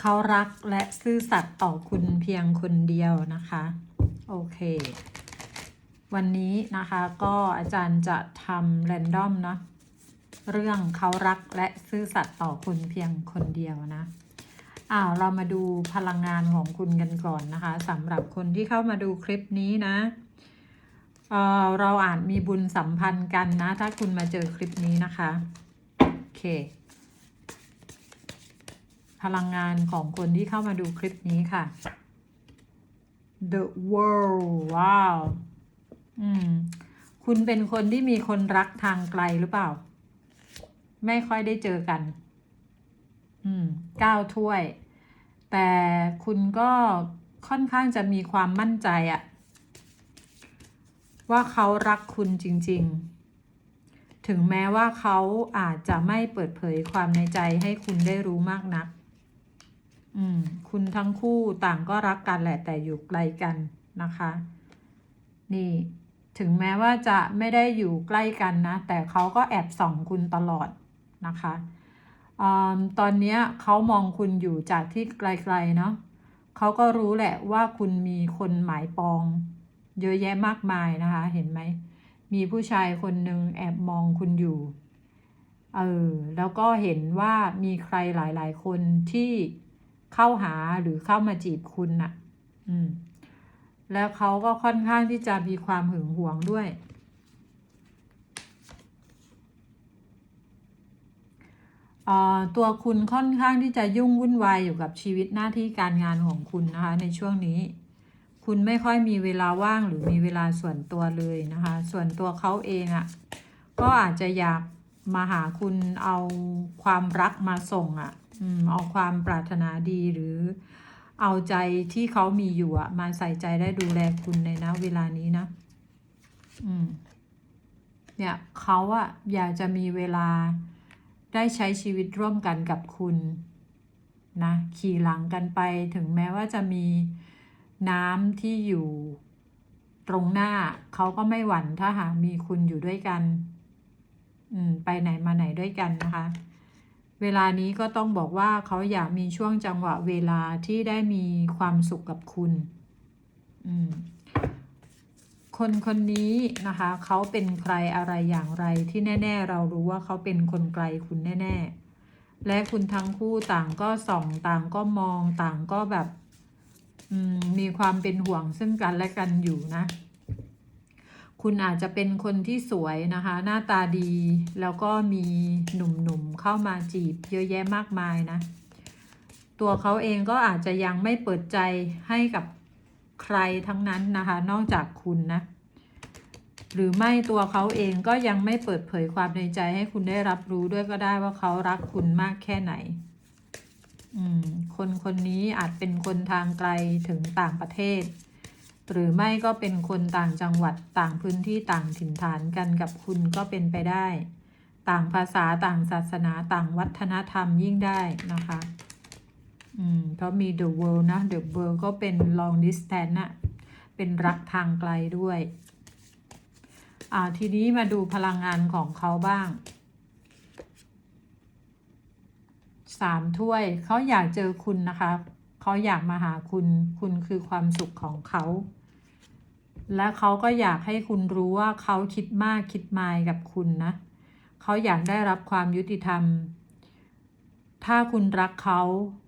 เขารักและซื่อสัตย์ต่อคุณเพียงคนเดียวนะคะ โอเค วันนี้นะคะก็อาจารย์จะทำแรนดอมเนาะเรื่องเขารักและซื่อสัตย์ต่อคุณเพียงคนเดียวนะอ้าวเรามาดูพลังงานของคุณกันก่อนนะคะสำหรับคนที่เข้ามาดูคลิปนี้นะเออเราอาจมีบุญสัมพันธ์กันนะ ถ้าคุณมาเจอคลิปนี้นะคะ โอเค พลังงานของคนที่เข้ามาดูคลิปนี้ค่ะ The world ว้าวอืมคุณเป็นคนที่มีคนรักทางไกลหรือเปล่า ไม่ค่อยได้เจอกัน อืมเก้าถ้วย แต่คุณก็ค่อนข้างจะมีความมั่นใจอะว่าเขารักคุณจริง ๆ ถึงแม้ว่าเขาอาจจะไม่เปิดเผยความในใจให้คุณได้รู้มากนัก อืม คุณทั้งคู่ต่างก็รักกันแหละแต่อยู่ไกลกันนะคะ นี่ ถึงแม้ว่าจะไม่ได้อยู่ใกล้กันนะ แต่เขาก็แอบส่องคุณตลอดนะคะอตอนนี้เขามองคุณอยู่จากที่ไกลๆเนาะเขาก็รู้แหละว่าคุณมีคนหมายปอง เยอะแยะมากมายนะคะ เห็นไหม มีผู้ชายคนหนึ่งแอบมองคุณอยู่เออแล้วก็เห็นว่ามีใครหลายๆ คนที่ เข้าหาหรือเข้ามาจีบคุณน่ะ อืม แล้วเขาก็ค่อนข้างที่จะมีความหึงหวงด้วยอ่อตัวคุณค่อนข้างที่จะยุ่งวุ่นวายอยู่กับชีวิตหน้าที่การงานของคุณนะคะ ในช่วงนี้ คุณไม่ค่อยมีเวลาว่างหรือมีเวลาส่วนตัวเลยนะคะ ส่วนตัวเขาเองอะ่ะ ก็อาจจะอยากมาหาคุณเอาความรักมาส่งอะ่ะ เอาความปรารถนาดีหรือเอาใจที่เขามีอยู่อะมาใส่ใจได้ดูแลคุณในนะเวลานี้นะ อืม เนี่ยเขาอะอยากจะมีเวลาได้ใช้ชีวิตร่วมกันกับคุณนะขี่หลังกันไปถึงแม้ว่าจะมีน้ำที่อยู่ตรงหน้าเขาก็ไม่หวั่นถ้าหากมีคุณอยู่ด้วยกัน อืม ไปไหนมาไหนด้วยกันนะคะ เวลานี้ก็ต้องบอกว่าเขาอยากมีช่วงจังหวะเวลาที่ได้มีความสุขกับคุณ คนคนนี้นะคะ เขาเป็นใครอะไรอย่างไรที่แน่ ๆ เรารู้ว่าเขาเป็นคนไกลคุณแน่ ๆ และคุณทั้งคู่ต่างก็ส่องต่างก็มองต่างก็แบบมมีความเป็นห่วงซึ่งกันและกันอยู่นะ คุณอาจจะเป็นคนที่สวยนะคะ หน้าตาดี แล้วก็มีหนุ่มๆเข้ามาจีบเยอะแยะมากมายนะ ตัวเขาเองก็อาจจะยังไม่เปิดใจให้กับใครทั้งนั้นนะคะ นอกจากคุณนะ หรือไม่ตัวเขาเองก็ยังไม่เปิดเผยความในใจให้คุณได้รับรู้ด้วยก็ได้ว่าเขารักคุณมากแค่ไหนอืมคนคนนี้อาจเป็นคนทางไกลถึงต่างประเทศ หรือไม่ก็เป็นคนต่างจังหวัดต่างพื้นที่ต่างถิ่นฐานกันกับคุณก็เป็นไปได้ ต่างภาษาต่างศาสนาต่างวัฒนธรรมยิ่งได้นะคะ อืมเพราะมี the world นะ the world ก็เป็น long distance นะเป็นรักทางไกลด้วย อ่าทีนี้มาดูพลังงานของเขาบ้างสามถ้วยเขาอยากเจอคุณนะคะ เขาอยากมาหาคุณ คุณคือความสุขของเขา และเขาก็อยากให้คุณรู้ว่าเขาคิดมากคิดมายกับคุณนะ เขาอยากได้รับความยุติธรรม ถ้าคุณรักเขา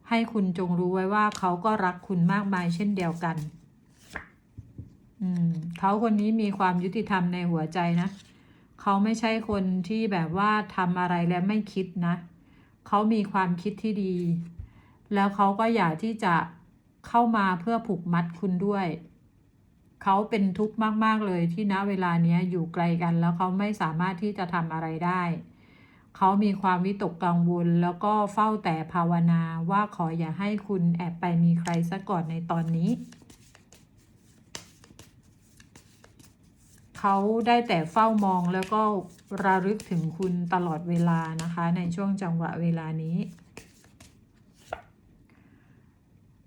ให้คุณจงรู้ไว้ว่าเขาก็รักคุณมากมายเช่นเดียวกัน อืมเขาคนนี้มีความยุติธรรมในหัวใจนะ เขาไม่ใช่คนที่แบบว่าทำอะไรแล้วไม่คิดนะ เขามีความคิดที่ดี แล้วเขาก็อยากที่จะเข้ามาเพื่อผูกมัดคุณด้วย เขาเป็นทุกข์มาก ๆ เลยที่ณเวลาเนี้ยอยู่ไกลกัน แล้วเขาไม่สามารถที่จะทำอะไรได้ เขามีความวิตกกังวล แล้วก็เฝ้าแต่ภาวนาว่าขออย่าให้คุณแอบไปมีใครซะก่อนในตอนนี้ เขาได้แต่เฝ้ามองแล้วก็ระลึกถึงคุณตลอดเวลานะคะ ในช่วงจังหวะเวลานี้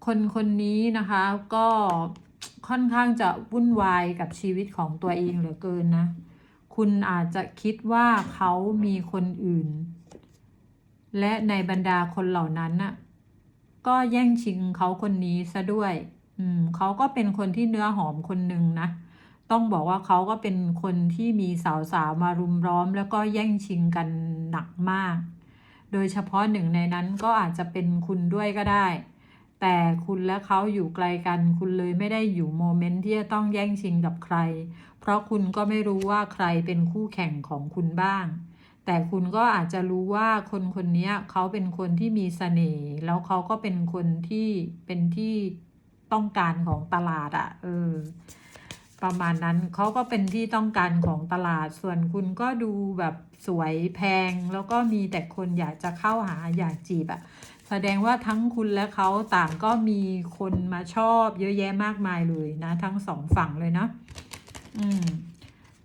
คนคนนี้นะคะก็ ค่อนข้างจะวุ่นวายกับชีวิตของตัวเองเหลือเกินนะ คุณอาจจะคิดว่าเขามีคนอื่น และในบรรดาคนเหล่านั้นน่ะ ก็แย่งชิงเขาคนนี้ซะด้วย อืมเขาก็เป็นคนที่เนื้อหอมคนหนึ่งนะ ต้องบอกว่าเขาก็เป็นคนที่มีสาวๆมารุมร้อม แล้วก็แย่งชิงกันหนักมาก โดยเฉพาะหนึ่งในนั้นก็อาจจะเป็นคุณด้วยก็ได้ แต่คุณและเขาอยู่ไกลกัน คุณเลยไม่ได้อยู่โมเมนต์ที่จะต้องแย่งชิงกับใคร เพราะคุณก็ไม่รู้ว่าใครเป็นคู่แข่งของคุณบ้าง แต่คุณก็อาจจะรู้ว่าคนคนนี้เขาเป็นคนที่มีเสน่ห์แล้วเขาก็เป็นคนที่เป็นที่ต้องการของตลาดอะ่ะเออประมาณนั้นเขาก็เป็นที่ต้องการของตลาด ส่วนคุณก็ดูแบบสวยแพง แล้วก็มีแต่คนอยากจะเข้าหาอยากจีบอะ่ะ แสดงว่าทั้งคุณและเขาต่างก็มีคนมาชอบเยอะแยะมากมายเลยนะ ทั้งสองฝั่งเลยเนาะอืม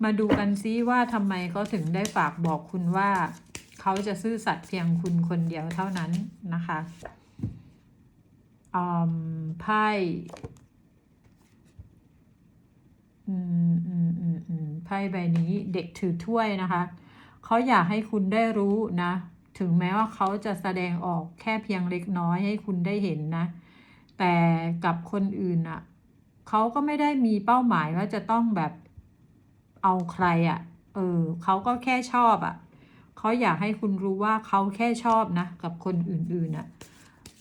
มาดูกันซิว่าทำไมเขาถึงได้ฝากบอกคุณว่า เขาจะซื่อสัตย์เพียงคุณคนเดียวเท่านั้นนะคะอืมไพ่อืมอืมอืมอืมไพ่ใบนี้เด็กถือถ้วยนะคะ เขาอยากให้คุณได้รู้นะ ถึงแม้ว่าเขาจะแสดงออกแค่เพียงเล็กน้อยให้คุณได้เห็นนะ แต่กับคนอื่นอะเขาก็ไม่ได้มีเป้าหมายว่าจะต้องแบบเอาใครอะ่ะ เออเขาก็แค่ชอบอะ่ะเขาอยากให้คุณรู้ว่าเขาแค่ชอบนะกับคนอื่นๆอะ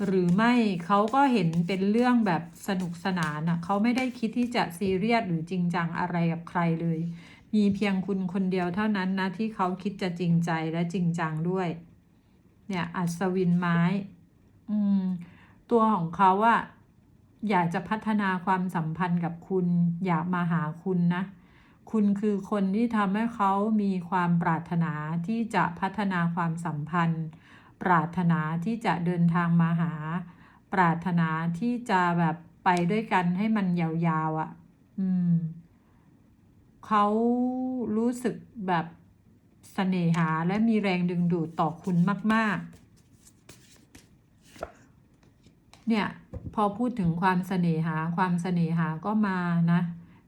หรือไม่เขาก็เห็นเป็นเรื่องแบบสนุกสนานอะเขาไม่ได้คิดที่จะซีเรียสหรือจริงจังอะไรกับใครเลย มีเพียงคุณคนเดียวเท่านั้นนะที่เขาคิดจะจริงใจและจริงจังด้วย เนี่ยอัศวินไม้ อืม ตัวของเขาอะอยากจะพัฒนาความสัมพันธ์กับคุณ อยากมาหาคุณนะ คุณคือคนที่ทำให้เขามีความปรารถนาที่จะพัฒนาความสัมพันธ์ ปรารถนาที่จะเดินทางมาหา ปรารถนาที่จะแบบไปด้วยกันให้มันยาวๆอะ่ะ อืม เขารู้สึกแบบ เสน่หาและมีแรงดึงดูดต่อคุณมาก ๆ เนี่ย พอพูดถึงความเสน่หาความเสน่หาก็มานะ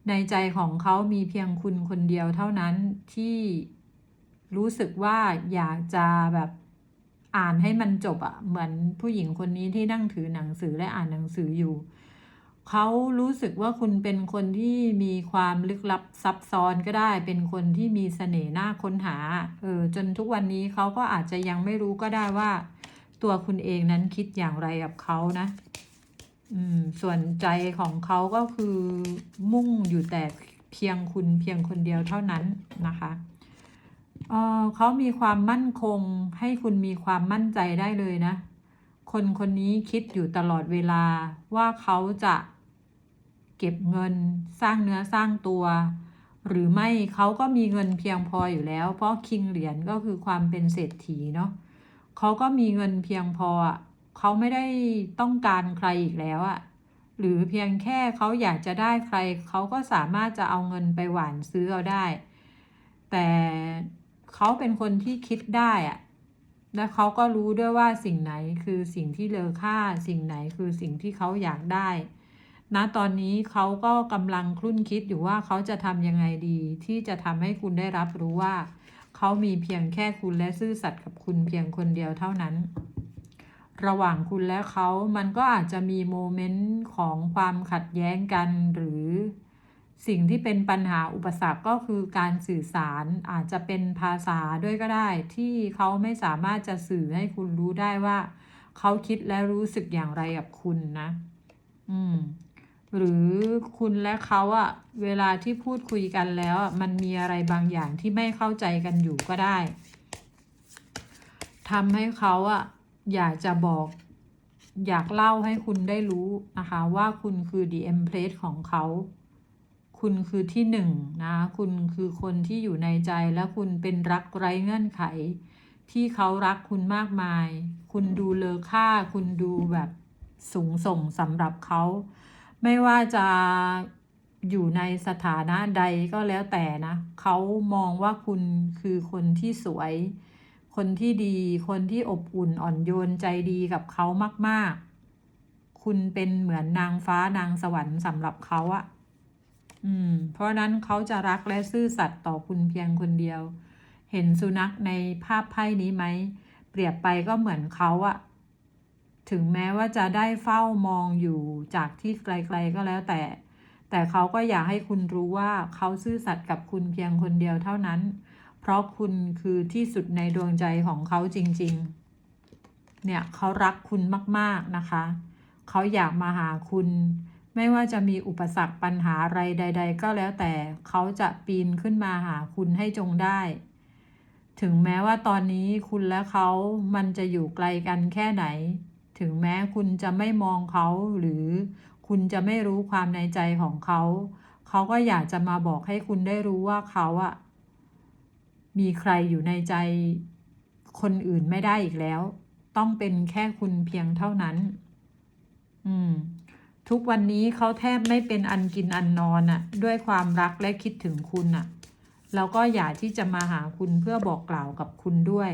ในใจของเขามีเพียงคุณคนเดียวเท่านั้นที่รู้สึกว่าอยากจะแบบอ่านให้มันจบอะเหมือนผู้หญิงคนนี้ที่นั่งถือหนังสือและอ่านหนังสืออยู่ เขารู้สึกว่าคุณเป็นคนที่มีความลึกลับซับซ้อนก็ได้ เป็นคนที่มีเสน่ห์น่าค้นหา เออ จนทุกวันนี้เขาก็อาจจะยังไม่รู้ก็ได้ว่า ตัวคุณเองนั้นคิดอย่างไรกับเขานะ อืม ส่วนใจของเขาก็คือมุ่งอยู่แต่เพียงคุณเพียงคนเดียวเท่านั้นนะคะเออเขามีความมั่นคง ให้คุณมีความมั่นใจได้เลยนะ คนคนนี้คิดอยู่ตลอดเวลาว่าเขาจะ เก็บเงินสร้างเนื้อสร้างตัว หรือไม่เขาก็มีเงินเพียงพออยู่แล้ว เพราะคิงเหรียญก็คือความเป็นเศรษฐีเนาะเขาก็มีเงินเพียงพอเขาไม่ได้ต้องการใครอีกแล้วอะหรือเพียงแค่เขาอยากจะได้ใครเขาก็สามารถจะเอาเงินไปหวานซื้อเอาได้ แต่เขาเป็นคนที่คิดได้อะและเขาก็รู้ด้วยว่าสิ่งไหนคือสิ่งที่เลอค่า สิ่งไหนคือสิ่งที่เขาอยากได้ ณตอนนี้เขาก็กำลังคลุ่นคิดอยู่ว่าเขาจะทำยังไงดี ที่จะทำให้คุณได้รับรู้ว่า เขามีเพียงแค่คุณและซื่อสัตย์กับคุณเพียงคนเดียวเท่านั้น ระหว่างคุณและเขามันก็อาจจะมีโมเมนต์ของความขัดแย้งกันหรือสิ่งที่เป็นปัญหาอุปสรรคก็คือการสื่อสารอาจจะเป็นภาษาด้วยก็ได้ ที่เขาไม่สามารถจะสื่อให้คุณรู้ได้ว่า เขาคิดและรู้สึกอย่างไรกับคุณนะ อืม หรือคุณและเขาอะเวลาที่พูดคุยกันแล้วอะมันมีอะไรบางอย่างที่ไม่เข้าใจกันอยู่ก็ได้ทำให้เขาอะอยากจะบอก อยากเล่าให้คุณได้รู้นะคะว่าคุณคือ the empress ของเขา คุณคือที่หนึ่งนะคุณคือคนที่อยู่ในใจและคุณเป็นรักไร้เงื่อนไข ที่เขารักคุณมากมาย คุณดูเลอค่า คุณดูแบบสูงส่งสำหรับเขา ไม่ว่าจะอยู่ในสถานะใดก็แล้วแต่นะ เขามองว่าคุณคือคนที่สวย คนที่ดี คนที่อบอุ่นอ่อนโยนใจดีกับเขามาก ๆ คุณเป็นเหมือนนางฟ้านางสวรรค์สำหรับเขาอะอืม เพราะนั้นเขาจะรักและซื่อสัตย์ต่อคุณเพียงคนเดียว เห็นสุนัขในภาพไพ่นี้ไหม เปรียบไปก็เหมือนเขาอะ ถึงแม้ว่าจะได้เฝ้ามองอยู่จากที่ไกลๆก็แล้วแต่ แต่เขาก็อยากให้คุณรู้ว่าเขาซื่อสัตย์กับคุณเพียงคนเดียวเท่านั้น เพราะคุณคือที่สุดในดวงใจของเขาจริง ๆ เนี่ยเขารักคุณมากๆนะคะ เขาอยากมาหาคุณ ไม่ว่าจะมีอุปสรรคปัญหาอะไรใด ๆ ก็แล้วแต่เขาจะปีนขึ้นมาหาคุณให้จงได้ถึงแม้ว่าตอนนี้คุณและเขามันจะอยู่ไกลกันแค่ไหน ถึงแม้คุณจะไม่มองเขาหรือคุณจะไม่รู้ความในใจของเขา เขาก็อยากจะมาบอกให้คุณได้รู้ว่าเขาอะมีใครอยู่ในใจคนอื่นไม่ได้อีกแล้ว ต้องเป็นแค่คุณเพียงเท่านั้น อืม ทุกวันนี้เขาแทบไม่เป็นอันกินอันนอนอะด้วยความรักและคิดถึงคุณอะแล้วก็อยากที่จะมาหาคุณเพื่อบอกกล่าวกับคุณด้วย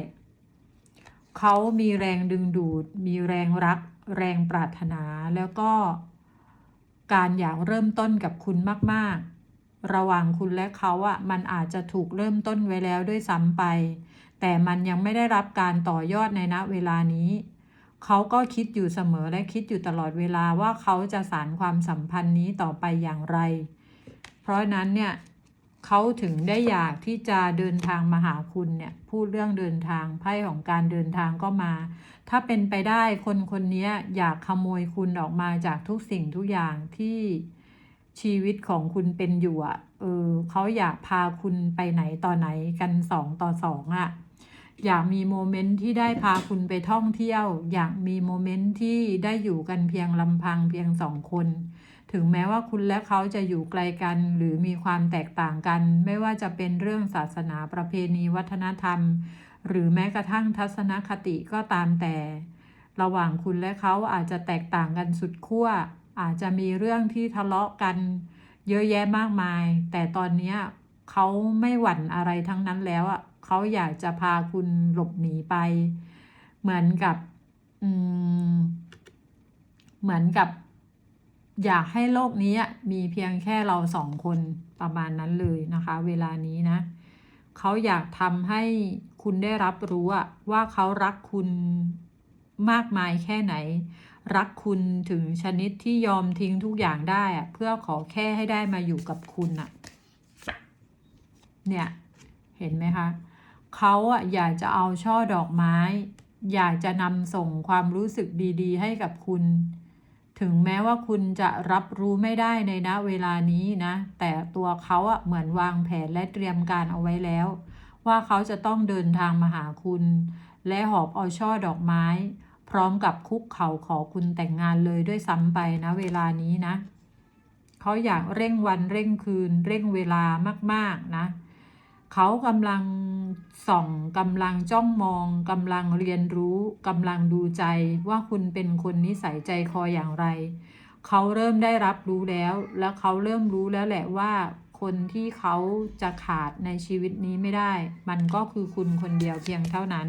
เขามีแรงดึงดูด มีแรงรัก แรงปรารถนา แล้วก็การอยากเริ่มต้นกับคุณมาก ๆ ระหว่างคุณและเขาอะมันอาจจะถูกเริ่มต้นไว้แล้วด้วยซ้ำไป แต่มันยังไม่ได้รับการต่อยอดในณเวลานี้ เขาก็คิดอยู่เสมอและคิดอยู่ตลอดเวลาว่าเขาจะสานความสัมพันธ์นี้ต่อไปอย่างไร เพราะนั้นเนี่ย เขาถึงได้อยากที่จะเดินทางมาหาคุณเนี่ยพูดเรื่องเดินทางไพ่ของการเดินทางก็มา ถ้าเป็นไปได้คนคนนี้อยากขโมยคุณออกมาจากทุกสิ่งทุกอย่างที่ชีวิตของคุณเป็นอยู่อะเออเขาอยากพาคุณไปไหนต่อไหนกันสองต่อสองอะอยากมีโมเมนต์ที่ได้พาคุณไปท่องเที่ยว อยากมีโมเมนต์ที่ได้อยู่กันเพียงลำพังเพียงสองคน ถึงแม้ว่าคุณและเขาจะอยู่ไกลกัน หรือมีความแตกต่างกัน ไม่ว่าจะเป็นเรื่องศาสนาประเพณีวัฒนธรรม หรือแม้กระทั่งทัศนคติก็ตามแต่ ระหว่างคุณและเขาอาจจะแตกต่างกันสุดขั้ว อาจจะมีเรื่องที่ทะเลาะกัน เยอะแยะมากมาย แต่ตอนนี้เขาไม่หวั่นอะไรทั้งนั้นแล้วอะเขาอยากจะพาคุณหลบหนีไป เหมือนกับเหมือนกับ อยากให้โลกนี้มีเพียงแค่เราสองคนประมาณนั้นเลยนะคะ เวลานี้นะ เขาอยากทำให้คุณได้รับรู้ว่าเขารักคุณมากมายแค่ไหน รักคุณถึงชนิดที่ยอมทิ้งทุกอย่างได้เพื่อขอแค่ให้ได้มาอยู่กับคุณอะเนี่ย เห็นไหมคะเขาอะอยากจะเอาช่อดอกไม้ อยากจะนำส่งความรู้สึกดี ๆ ให้กับคุณ ถึงแม้ว่าคุณจะรับรู้ไม่ได้ในณเวลานี้นะ แต่ตัวเขาอะเหมือนวางแผนและเตรียมการเอาไว้แล้ว ว่าเขาจะต้องเดินทางมาหาคุณ และหอบเอาช่อดอกไม้ พร้อมกับคุกเข่าขอคุณแต่งงานเลยด้วยซ้ำไปนะเวลานี้นะ เขาอยากเร่งวันเร่งคืน เร่งเวลามาก ๆ นะ เขากำลังส่องกำลังจ้องมองกำลังเรียนรู้กำลังดูใจว่าคุณเป็นคนนิสัยใจคออย่างไร เขาเริ่มได้รับรู้แล้ว แล้วเขาเริ่มรู้แล้วแหละว่า คนที่เขาจะขาดในชีวิตนี้ไม่ได้ มันก็คือคุณคนเดียวเพียงเท่านั้น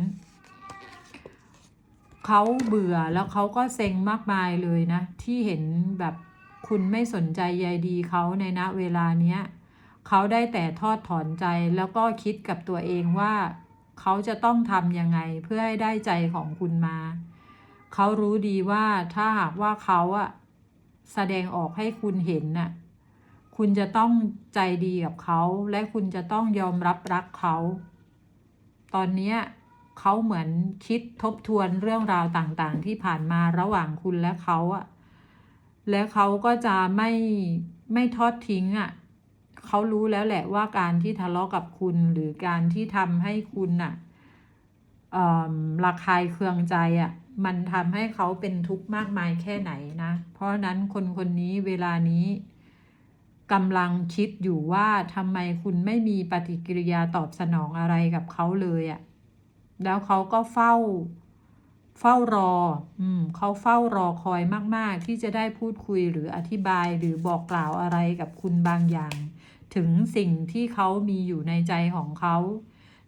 เขาเบื่อแล้วเขาก็เซ็งมากมายเลยนะ ที่เห็นแบบคุณไม่สนใจใยดีเขาในณเวลาเนี้ย เขาได้แต่ทอดถอนใจแล้วก็คิดกับตัวเองว่า เขาจะต้องทำยังไงเพื่อให้ได้ใจของคุณมา เขารู้ดีว่าถ้าหากว่าเขาอะแสดงออกให้คุณเห็นน่ะคุณจะต้องใจดีกับเขา และคุณจะต้องยอมรับรักเขา ตอนนี้เขาเหมือนคิดทบทวนเรื่องราวต่างๆ ที่ผ่านมาระหว่างคุณและเขาอะและเขาก็จะไม่ไม่ทอดทิ้งอะ เขารู้แล้วแหละว่าการที่ทะเลาะกับคุณ หรือการที่ทำให้คุณน่ะอระคายเคืองใจอะ่ะมันทำให้เขาเป็นทุกข์มากมายแค่ไหนนะ เพราะฉะนั้นคนคนนี้เวลานี้กำลังคิดอยู่ว่าทำไมคุณไม่มีปฏิกิริยาตอบสนองอะไรกับเขาเลยอะ่ะแล้วเขาก็เฝ้า เฝ้ารอ อืมเขาเฝ้ารอคอยมาก ๆ ที่จะได้พูดคุยหรืออธิบายหรือบอกกล่าวอะไรกับคุณบางอย่าง ถึงสิ่งที่เขามีอยู่ในใจของเขา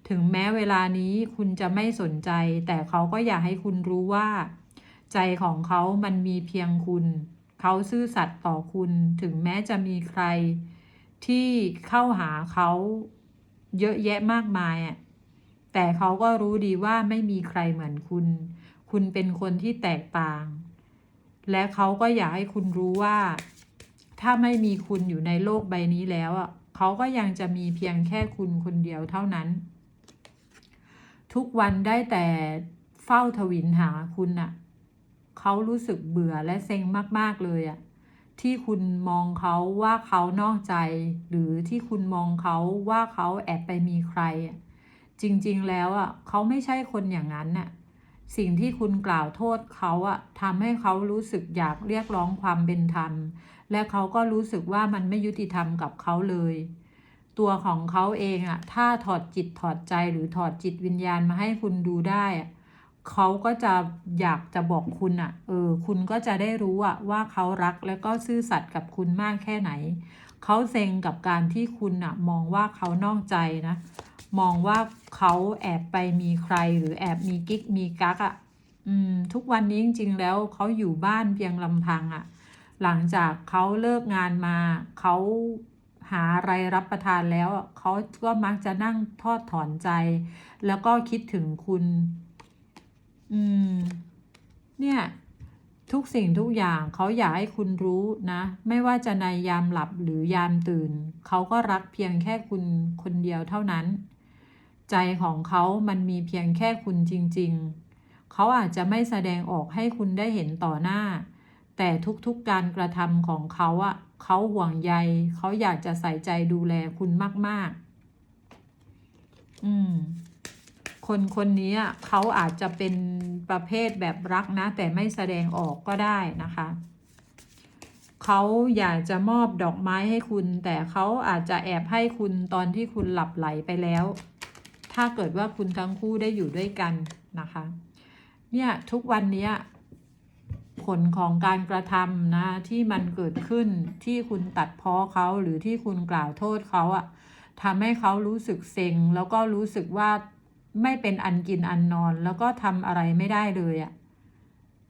ถึงแม้เวลานี้คุณจะไม่สนใจ แต่เขาก็อยากให้คุณรู้ว่า ใจของเขามันมีเพียงคุณ เขาซื่อสัตย์ต่อคุณ ถึงแม้จะมีใคร ที่เข้าหาเขาเยอะแยะมากมายอะแต่เขาก็รู้ดีว่าไม่มีใครเหมือนคุณ คุณเป็นคนที่แตกต่าง และเขาก็อยากให้คุณรู้ว่า ถ้าไม่มีคุณอยู่ในโลกใบนี้แล้วอะเขาก็ยังจะมีเพียงแค่คุณคนเดียวเท่านั้น ทุกวันได้แต่เฝ้าทวินหาคุณน่ะเขารู้สึกเบื่อและเซ็งมาก ๆ เลยอะที่คุณมองเขาว่าเขานอกใจ หรือที่คุณมองเขาว่าเขาแอบไปมีใครอะจริงๆแล้วอะเขาไม่ใช่คนอย่างนั้นน่ะสิ่งที่คุณกล่าวโทษเขาอะทำให้เขารู้สึกอยากเรียกร้องความเป็นธรรม และเขาก็รู้สึกว่ามันไม่ยุติธรรมกับเขาเลย ตัวของเขาเองอะถ้าถอดจิตถอดใจหรือถอดจิตวิญญาณมาให้คุณดูได้เขาก็จะอยากจะบอกคุณอะ่ะเออ คุณก็จะได้รู้อะว่าเขารักและก็ซื่อสัตย์กับคุณมากแค่ไหน เขาเซ็งกับการที่คุณอะมองว่าเขานอกใจนะ มองว่าเขาแอบไปมีใครหรือแอบมีกิ๊กมีกักอะอืม ทุกวันนี้จริงๆแล้วเขาอยู่บ้านเพียงลำพังอะ หลังจากเขาเลิกงานมา เขาหาอะไรรับประทานแล้วเขาก็มักจะนั่งทอดถอนใจ แล้วก็คิดถึงคุณ อืม เนี่ยทุกสิ่งทุกอย่างเขาอยากให้คุณรู้นะ ไม่ว่าจะในยามหลับหรือยามตื่น เขาก็รักเพียงแค่คุณคนเดียวเท่านั้น ใจของเขามันมีเพียงแค่คุณจริง ๆ เขาอาจจะไม่แสดงออกให้คุณได้เห็นต่อหน้า แต่ทุกๆการกระทำของเขาอะเขาห่วงใย เขาอยากจะใส่ใจดูแลคุณมาก ๆ อืม คนคนนี้เขาอาจจะเป็นประเภทแบบรักนะ แต่ไม่แสดงออกก็ได้นะคะเขาอยากจะมอบดอกไม้ให้คุณ แต่เขาอาจจะแอบให้คุณตอนที่คุณหลับไหลไปแล้ว ถ้าเกิดว่าคุณทั้งคู่ได้อยู่ด้วยกันนะคะ เนี่ยทุกวันนี้ ผลของการกระทำนะที่มันเกิดขึ้นที่คุณตัดพ้อเขาหรือที่คุณกล่าวโทษเขาอะทำให้เขารู้สึกเซ็งแล้วก็รู้สึกว่าไม่เป็นอันกินอันนอน แล้วก็ทำอะไรไม่ได้เลยอะ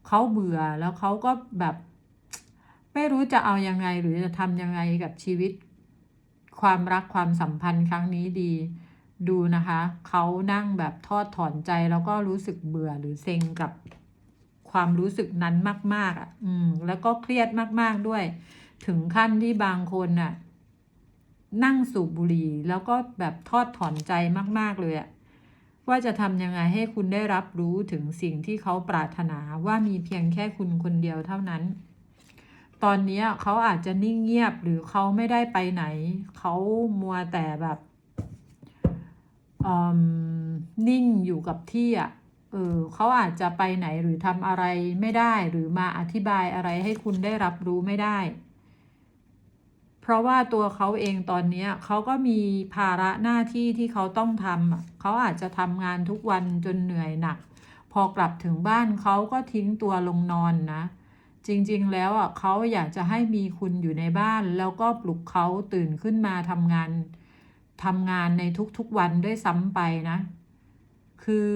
เขาเบื่อแล้วเขาก็แบบไม่รู้จะเอายังไงหรือจะทำยังไงกับชีวิต ความรักความสัมพันธ์ครั้งนี้ดี ดูนะคะ เขานั่งแบบทอดถอนใจแล้วก็รู้สึกเบื่อหรือเซ็งกับ ความรู้สึกนั้นมาก ๆอะ อืม แล้วก็เครียดมาก ๆด้วย ถึงขั้นที่บางคนน่ะ นั่งสูบบุหรี่แล้วก็แบบทอดถอนใจมาก ๆ เลยอะว่าจะทำยังไงให้คุณได้รับรู้ถึงสิ่งที่เขาปรารถนาว่ามีเพียงแค่คุณคนเดียวเท่านั้น ตอนนี้เขาอาจจะนิ่งเงียบหรือเขาไม่ได้ไปไหน เขามัวแต่แบบนิ่งอยู่กับที่อะ ออเขาอาจจะไปไหนหรือทำอะไรไม่ได้หรือมาอธิบายอะไรให้คุณได้รับรู้ไม่ได้ เพราะว่าตัวเขาเองตอนนี้เขาก็มีภาระหน้าที่ที่เขาต้องทำเขาอาจจะทำงานทุกวันจนเหนื่อยหนัก พอกลับถึงบ้านเขาก็ทิ้งตัวลงนอนนะ จริงๆ แล้วอะเขาอยากจะให้มีคุณอยู่ในบ้าน แล้วก็ปลุกเขาตื่นขึ้นมาทำงานทำงานในทุกๆวันด้วยซ้ำไปนะ คือ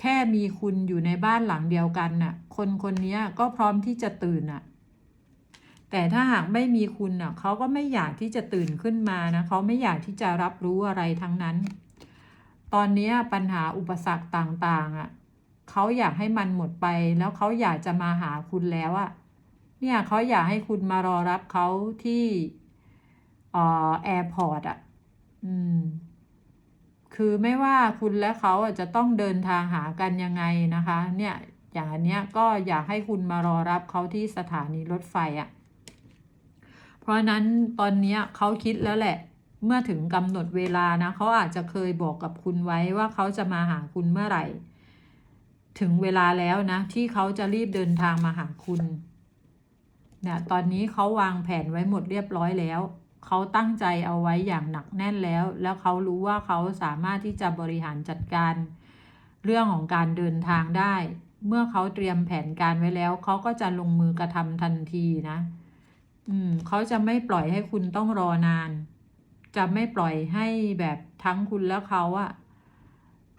แค่มีคุณอยู่ในบ้านหลังเดียวกันน่ะ คนคนนี้ก็พร้อมที่จะตื่นน่ะ แต่ถ้าหากไม่มีคุณน่ะเขาก็ไม่อยากที่จะตื่นขึ้นมานะเขาไม่อยากที่จะรับรู้อะไรทั้งนั้น ตอนนี้ปัญหาอุปสรรคต่างๆอะเขาอยากให้มันหมดไป แล้วเขาอยากจะมาหาคุณแล้วอะ เนี่ยเขาอยากให้คุณมารอรับเขาที่อ่อแอร์พอร์ตอะ อืม คือไม่ว่าคุณและเขาอะจะต้องเดินทางหากันยังไงนะคะ เนี่ยอย่างอันเนี้ยก็อยากให้คุณมารอรับเขาที่สถานีรถไฟอะ เพราะฉะนั้นตอนเนี้ยเขาคิดแล้วแหละ เมื่อถึงกำหนดเวลานะเขาอาจจะเคยบอกกับคุณไว้ว่าเขาจะมาหาคุณเมื่อไหร่ ถึงเวลาแล้วนะ ที่เขาจะรีบเดินทางมาหาคุณเนี่ยตอนนี้เขาวางแผนไว้หมดเรียบร้อยแล้ว เขาตั้งใจเอาไว้อย่างหนักแน่นแล้ว แล้วเขารู้ว่าเขาสามารถที่จะบริหารจัดการ เรื่องของการเดินทางได้ เมื่อเขาเตรียมแผนการไว้แล้ว เขาก็จะลงมือกระทำทันทีนะ อืมเขาจะไม่ปล่อยให้คุณต้องรอนาน จะไม่ปล่อยให้แบบทั้งคุณและเขาอะ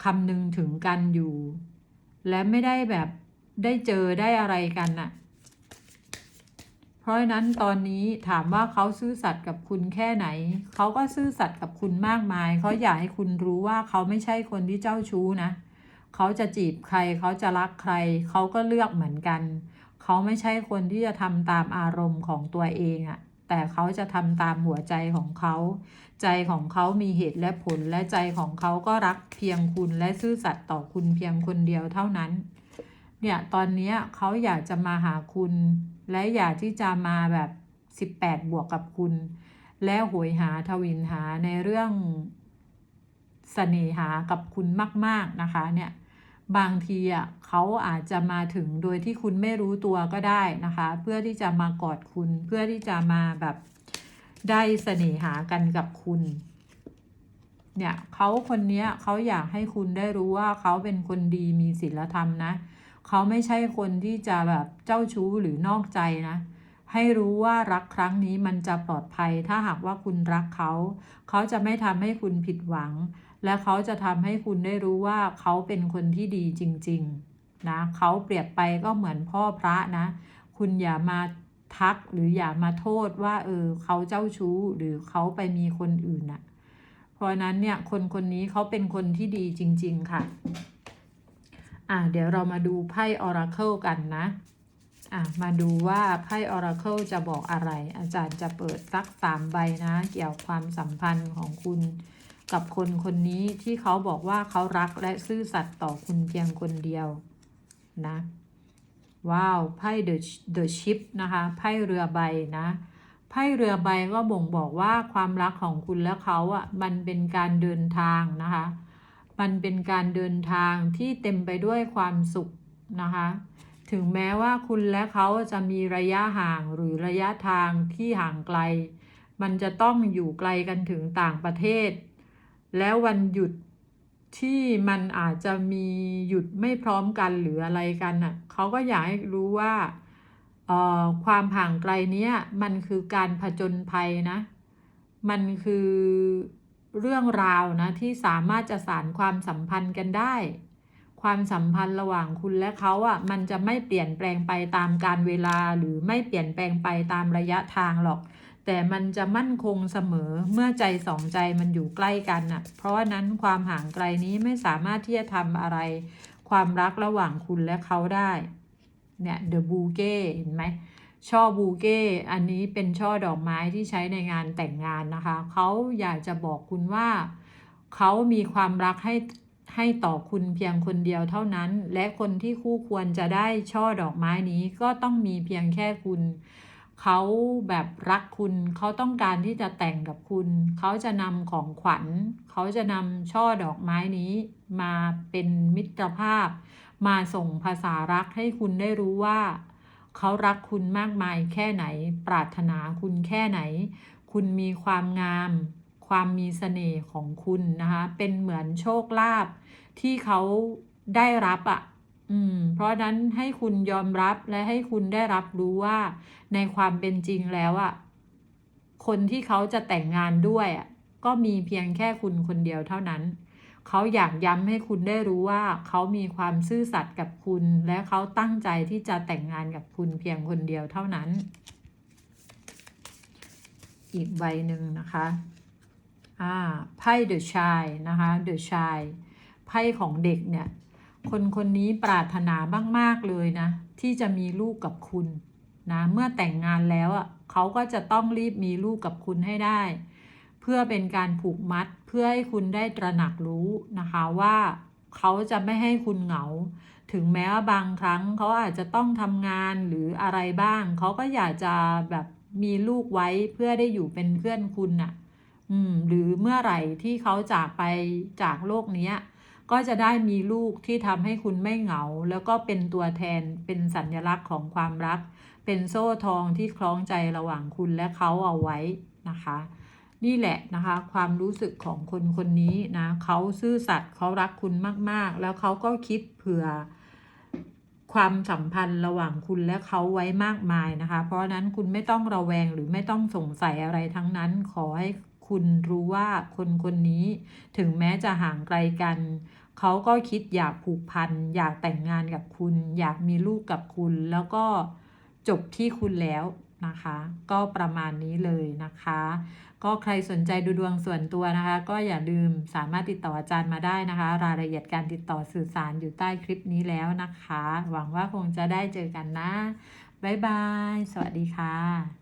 คำนึงถึงกันอยู่ และไม่ได้แบบได้เจอได้อะไรกันน่ะ เพราะนั้นตอนนี้ถามว่าเขาซื่อสัตย์กับคุณแค่ไหน เขาก็ซื่อสัตย์กับคุณมากมาย เขาอยากให้คุณรู้ว่าเขาไม่ใช่คนที่เจ้าชู้นะ เขาจะจีบใคร เขาจะรักใคร เขาก็เลือกเหมือนกัน เขาไม่ใช่คนที่จะทำตามอารมณ์ของตัวเองอะแต่เขาจะทำตามหัวใจของเขา ใจของเขามีเหตุและผล และใจของเขาก็รักเพียงคุณและซื่อสัตย์ต่อคุณเพียงคนเดียวเท่านั้น เนี่ยตอนนี้เขาอยากจะมาหาคุณ และอยากที่จะมาแบบ 18 บวกกับคุณ และโหยหาทวินหาในเรื่องเสน่หากับคุณมาก ๆนะคะเนี่ยบางทีอะเขาอาจจะมาถึงโดยที่คุณไม่รู้ตัวก็ได้นะคะ เพื่อที่จะมากอดคุณ เพื่อที่จะมาแบบได้เสน่หากันกับคุณ เนี่ยเขาคนนี้เขาอยากให้คุณได้รู้ว่าเขาเป็นคนดีมีศีลธรรมนะเเขาไม่ใช่คนที่จะแบบเจ้าชู้หรือนอกใจนะ ให้รู้ว่ารักครั้งนี้มันจะปลอดภัย ถ้าหากว่าคุณรักเขา เขาจะไม่ทำให้คุณผิดหวัง และเขาจะทำให้คุณได้รู้ว่าเขาเป็นคนที่ดีจริง ๆ นะเขาเปรียบไปก็เหมือนพ่อพระนะ คุณอย่ามาทักหรืออย่ามาโทษว่าเออเขาเจ้าชู้หรือเขาไปมีคนอื่นน่ะ เพราะนั้นเนี่ยคนคนนี้เขาเป็นคนที่ดีจริง ๆ ค่ะ อะเดี๋ยวเรามาดูไพ่ Oracle กันนะอะมาดูว่าไพ่ Oracle จะบอกอะไร อาจารย์จะเปิดสักสามใบนะ เกี่ยวความสัมพันธ์ของคุณ กับคนคนนี้ที่เขาบอกว่าเขารักและซื่อสัตย์ต่อคุณเพียงคนเดียวนะ ว้าวไพ่ The The Ship นะคะไพ่เรือใบนะไพ่เรือใบก็บ่งบอกว่าความรักของคุณและเขาอะมันเป็นการเดินทางนะคะ มันเป็นการเดินทางที่เต็มไปด้วยความสุขนะคะ ถึงแม้ว่าคุณและเขาจะมีระยะห่างหรือระยะทางที่ห่างไกล มันจะต้องอยู่ไกลกันถึงต่างประเทศ แล้ววันหยุดที่มันอาจจะมีหยุดไม่พร้อมกันหรืออะไรกันน่ะเขาก็อยากให้รู้ว่าความห่างไกลเนี้ยมันคือการผจญภัยนะ มันคือ เรื่องราวนะที่สามารถจะสานความสัมพันธ์กันได้ ความสัมพันธ์ระหว่างคุณและเขาอะมันจะไม่เปลี่ยนแปลงไปตามการเวลาหรือไม่เปลี่ยนแปลงไปตามระยะทางหรอก แต่มันจะมั่นคงเสมอเมื่อใจสองใจมันอยู่ใกล้กันน่ะ เพราะนั้นความห่างไกลนี้ไม่สามารถที่จะทำอะไร ความรักระหว่างคุณและเขาได้เนี่ย The Bouquet เห็นไหม ช่อบูเก้อันนี้เป็นช่อดอกไม้ที่ใช้ในงานแต่งงานนะคะ เขาอยากจะบอกคุณว่า เขามีความรักให้ให้ต่อคุณเพียงคนเดียวเท่านั้น และคนที่คู่ควรจะได้ช่อดอกไม้นี้ก็ต้องมีเพียงแค่คุณเขาแบบรักคุณ เขาต้องการที่จะแต่งกับคุณ เขาจะนำของขวัญ เขาจะนำช่อดอกไม้นี้มาเป็นมิตรภาพ มาส่งภาษารักให้คุณได้รู้ว่า เขารักคุณมากมายแค่ไหน ปรารถนาคุณแค่ไหน คุณมีความงาม ความมีเสน่ห์ของคุณนะคะ เป็นเหมือนโชคลาภที่เขาได้รับอะ่ะอืม เพราะนั้นให้คุณยอมรับและให้คุณได้รับรู้ว่า ในความเป็นจริงแล้วอะ่ะ คนที่เขาจะแต่งงานด้วยอะ่ะ ก็มีเพียงแค่คุณคนเดียวเท่านั้น เขาอยากย้ำให้คุณได้รู้ว่าเขามีความซื่อสัตย์กับคุณ และเขาตั้งใจที่จะแต่งงานกับคุณเพียงคนเดียวเท่านั้น อีกใบหนึ่งนะคะอ่าไพ่เดอะชายนะคะเดอะชายไพ่ของเด็กเนี่ย คนคนนี้ปรารถนามาก ๆ เลยนะ ที่จะมีลูกกับคุณนะเมื่อแต่งงานแล้วอะเขาก็จะต้องรีบมีลูกกับคุณให้ได้ เพื่อเป็นการผูกมัด พื่อให้คุณได้ตระหนักรู้นะคะว่าเขาจะไม่ให้คุณเหงา ถึงแม้ว่าบางครั้งเขาอาจจะต้องทำงานหรืออะไรบ้าง เขาก็อยากจะแบบมีลูกไว้เพื่อได้อยู่เป็นเพื่อนคุณน่ะ อืม หรือเมื่อไหร่ที่เขาจากไปจากโลกนี้ก็จะได้มีลูกที่ทำให้คุณไม่เหงา แล้วก็เป็นตัวแทนเป็นสัญลักษณ์ของความรัก เป็นโซ่ทองที่คล้องใจระหว่างคุณและเขาเอาไว้นะคะ นี่แหละนะคะ ความรู้สึกของคนคนนี้นะเขาซื่อสัตย์เขารักคุณมาก ๆ แล้วเขาก็คิดเผื่อความสัมพันธ์ระหว่างคุณและเขาไว้มากมายนะคะ เพราะฉะนั้นคุณไม่ต้องระแวงหรือไม่ต้องสงสัยอะไรทั้งนั้น ขอให้คุณรู้ว่าคนคนนี้ถึงแม้จะห่างไกลกัน เขาก็คิดอยากผูกพัน อยากแต่งงานกับคุณ อยากมีลูกกับคุณ แล้วก็จบที่คุณแล้ว นะคะ ก็ประมาณนี้เลยนะคะ ก็ใครสนใจดูดวงส่วนตัวนะคะ ก็อย่าลืมสามารถติดต่ออาจารย์มาได้นะคะ รายละเอียดการติดต่อสื่อสารอยู่ใต้คลิปนี้แล้วนะคะ หวังว่าคงจะได้เจอกันนะบ๊ายบาย สวัสดีค่ะ